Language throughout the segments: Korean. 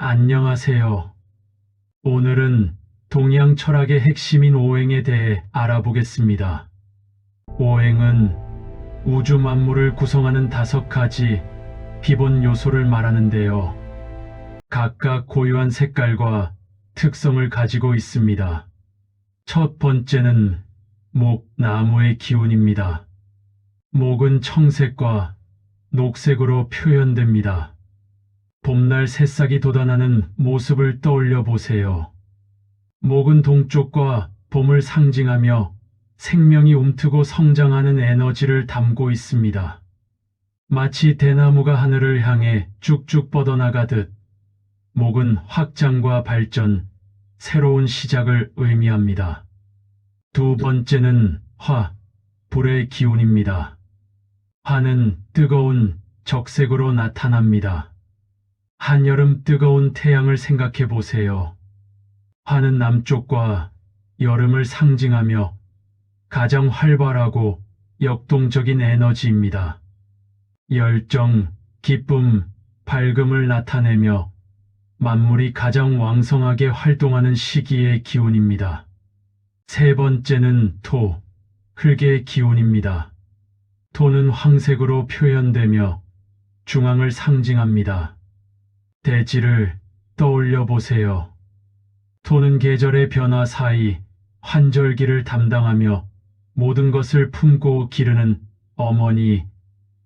안녕하세요. 오늘은 동양 철학의 핵심인 오행에 대해 알아보겠습니다. 오행은 우주 만물을 구성하는 다섯 가지 기본 요소를 말하는데요. 각각 고유한 색깔과 특성을 가지고 있습니다. 첫 번째는 목, 나무의 기운입니다. 목은 청색과 녹색으로 표현됩니다. 봄날 새싹이 돋아나는 모습을 떠올려 보세요. 목은 동쪽과 봄을 상징하며 생명이 움트고 성장하는 에너지를 담고 있습니다. 마치 대나무가 하늘을 향해 쭉쭉 뻗어나가듯 목은 확장과 발전, 새로운 시작을 의미합니다. 두 번째는 화, 불의 기운입니다. 화는 뜨거운 적색으로 나타납니다. 한여름 뜨거운 태양을 생각해 보세요. 화는 남쪽과 여름을 상징하며 가장 활발하고 역동적인 에너지입니다. 열정, 기쁨, 밝음을 나타내며 만물이 가장 왕성하게 활동하는 시기의 기운입니다. 세 번째는 토, 흙의 기운입니다. 토는 황색으로 표현되며 중앙을 상징합니다. 대지를 떠올려 보세요. 토는 계절의 변화 사이 환절기를 담당하며 모든 것을 품고 기르는 어머니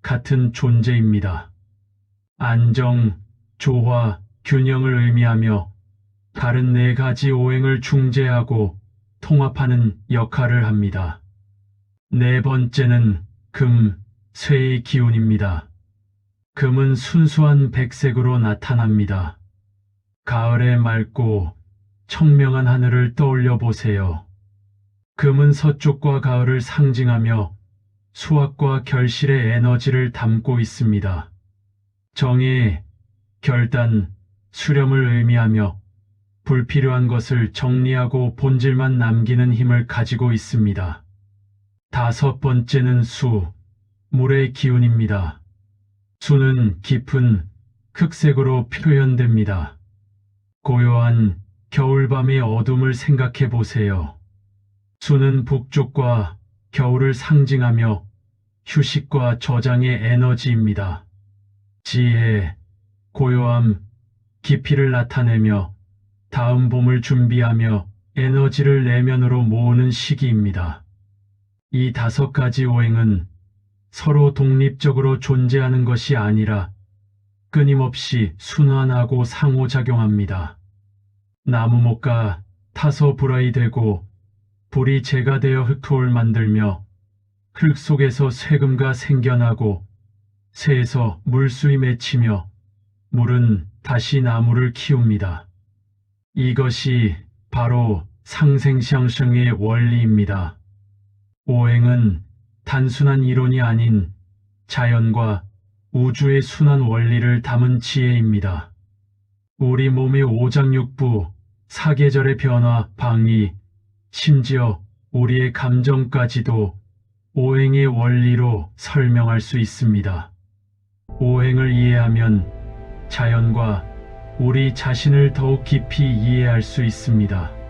같은 존재입니다. 안정, 조화, 균형을 의미하며 다른 네 가지 오행을 중재하고 통합하는 역할을 합니다. 네 번째는 금, 쇠의 기운입니다. 금은 순수한 백색으로 나타납니다. 가을의 맑고 청명한 하늘을 떠올려 보세요. 금은 서쪽과 가을을 상징하며 수확과 결실의 에너지를 담고 있습니다. 정의, 결단, 수렴을 의미하며 불필요한 것을 정리하고 본질만 남기는 힘을 가지고 있습니다. 다섯 번째는 수, 물의 기운입니다. 수는 깊은 흑색으로 표현됩니다. 고요한 겨울밤의 어둠을 생각해 보세요. 수는 북쪽과 겨울을 상징하며 휴식과 저장의 에너지입니다. 지혜, 고요함, 깊이를 나타내며 다음 봄을 준비하며 에너지를 내면으로 모으는 시기입니다. 이 다섯 가지 오행은 서로 독립적으로 존재하는 것이 아니라 끊임없이 순환하고 상호작용합니다. 나무목과 타서 불화이 되고 불이 재가 되어 흑토를 만들며 흙 속에서 쇠금가 생겨나고 새에서 물수이 맺히며 물은 다시 나무를 키웁니다. 이것이 바로 상생상생의 원리입니다. 오행은 단순한 이론이 아닌 자연과 우주의 순환 원리를 담은 지혜입니다. 우리 몸의 오장육부, 사계절의 변화, 방위, 심지어 우리의 감정까지도 오행의 원리로 설명할 수 있습니다. 오행을 이해하면 자연과 우리 자신을 더욱 깊이 이해할 수 있습니다.